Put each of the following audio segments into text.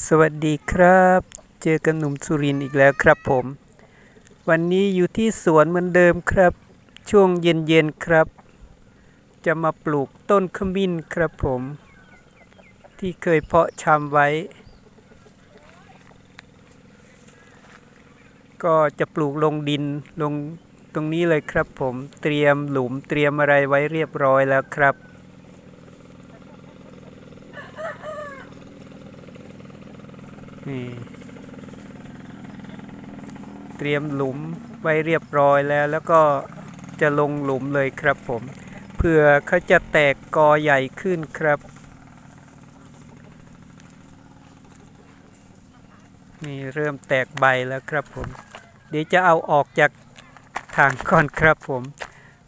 สวัสดีครับ เจอกันหนุ่มสุรินอีกแล้วครับผม วันนี้อยู่ที่สวนเหมือนเดิมครับ ช่วงเย็นๆครับ จะมาปลูกต้นขมิ้นครับผม ที่เคยเพาะชำไว้ ก็จะปลูกลงดินลงตรงนี้เลยครับผม เตรียมหลุมเตรียมอะไรไว้เรียบร้อยแล้วครับ นี่เตรียมหลุมไว้เรียบร้อยแล้ว แล้วก็จะลงหลุมเลยครับผมเพื่อเขาจะแตกกอใหญ่ขึ้นครับ นี่เริ่มแตกใบแล้วครับผม เดี๋ยวจะเอาออกจากทางก่อนครับผม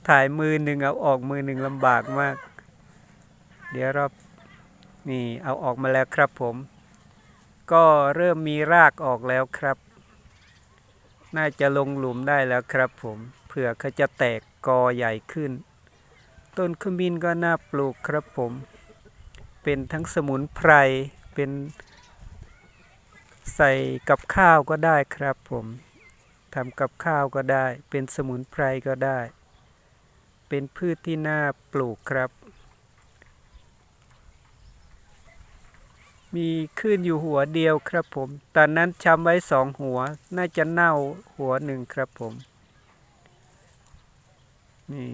ถ่ายมือหนึ่งเอาออกมือหนึ่งลำบากมาก เดี๋ยวเรานี่เอาออกมาแล้วครับผม ก็เริ่มมีรากออกแล้วครับ น่าจะลงหลุมได้แล้วครับผมเผื่อเขาจะแตกกอใหญ่ขึ้น ต้นขมิ้นก็น่าปลูกครับผม เป็นทั้งสมุนไพรเป็นใส่กับข้าวก็ได้ครับผมทำกับข้าวก็ได้ เป็นสมุนไพรก็ได้ เป็นพืชที่น่าปลูกครับ มีขึ้นอยู่หัวเดียวครับผม ตอนนั้นชำไว้สองหัว น่าจะเน่าหัวหนึ่งครับผม นี่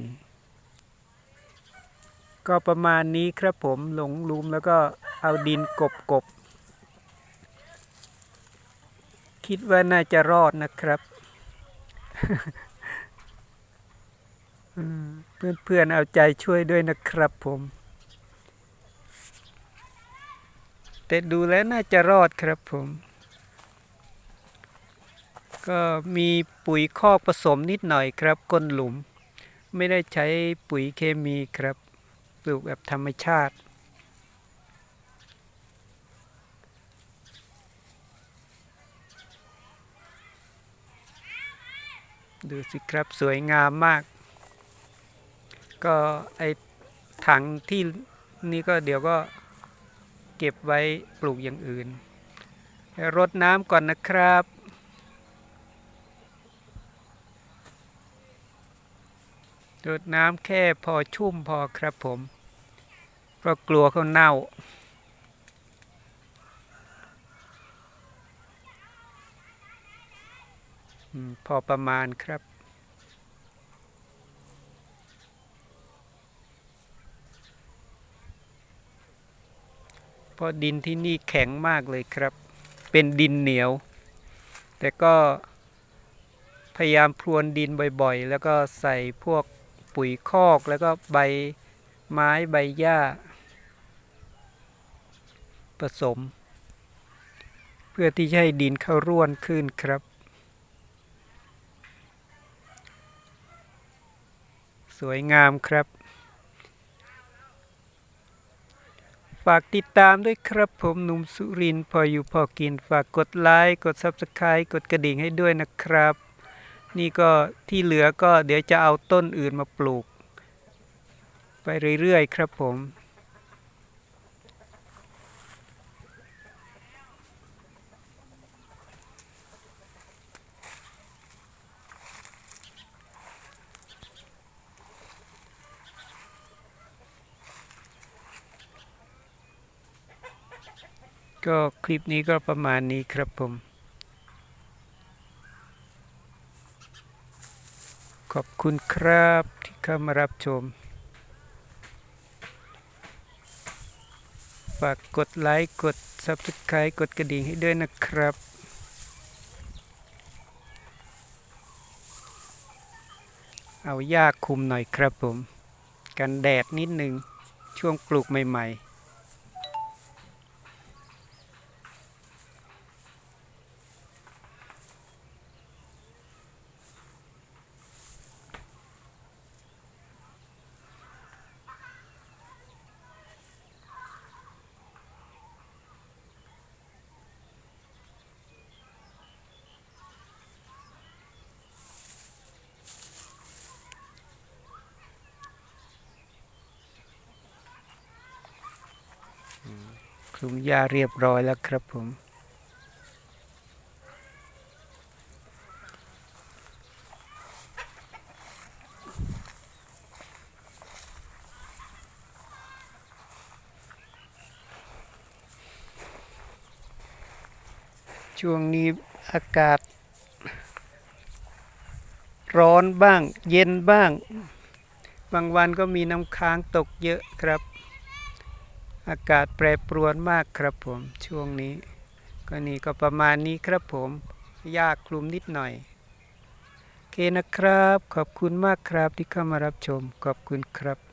ก็ประมาณนี้ครับผมหลงลุมแล้วก็เอาดินกบกบ คิดว่าน่าจะรอดนะครับเพื่อนๆเอาใจช่วยด้วยนะครับผม แต่ดูแล้วน่าจะรอดครับผม ก็มีปุ๋ยคอกผสมนิดหน่อยครับก้นหลุม ไม่ได้ใช้ปุ๋ยเคมีครับ ปลูกแบบธรรมชาติดูสิครับสวยงามมาก ก็ไอถังที่นี่ก็เดี๋ยวก็ เก็บไว้ปลูกอย่างอื่น รดน้ำก่อนนะครับ รดน้ำแค่พอชุ่มพอครับผม เพราะกลัวเขาเน่าพอประมาณครับ เพราะดินที่นี่แข็งมากเลยครับ เป็นดินเหนียว แต่ก็พยายามพรวนดินบ่อยๆ แล้วก็ใส่พวกปุ๋ยคอกแล้วก็ใบไม้ใบหญ้า ผสม เพื่อที่จะให้ดินเข้าร่วนขึ้นครับ สวยงามครับากติดตามด้วยครับผมหนุ่มสุรินพออยู่พอกินฝากกดไลค์กด Subscribe กดกระดิ่งให้ด้วยนะครับ นี่ก็ที่เหลือก็เดี๋ยวจะเอาต้นอื่นมาปลูก ไปเรื่อยๆ ครับผม ก็คลิปนี้ก็ประมาณนี้ครับผม ขอบคุณครับที่เข้ามารับชม ฝากกดไลค์ กด Subscribe กดกระดิ่งให้ด้วยนะครับเอาหญ้าคุมหน่อยครับผม กันแดดนิดนึง ช่วงปลูกใหม่ ๆ ลุมหญ้าเรียบร้อยแล้วครับผม ช่วงนี้อากาศ ร้อนบ้าง เย็นบ้าง บางวันก็มีน้ำค้างตกเยอะครับ อากาศแปรปรวนมากครับผมช่วงนี้ ก็นี่ก็ประมาณนี้ครับผมยากคลุมนิดหน่อยโอเคนะครับ ขอบคุณมากครับที่เข้ามารับชม ขอบคุณครับ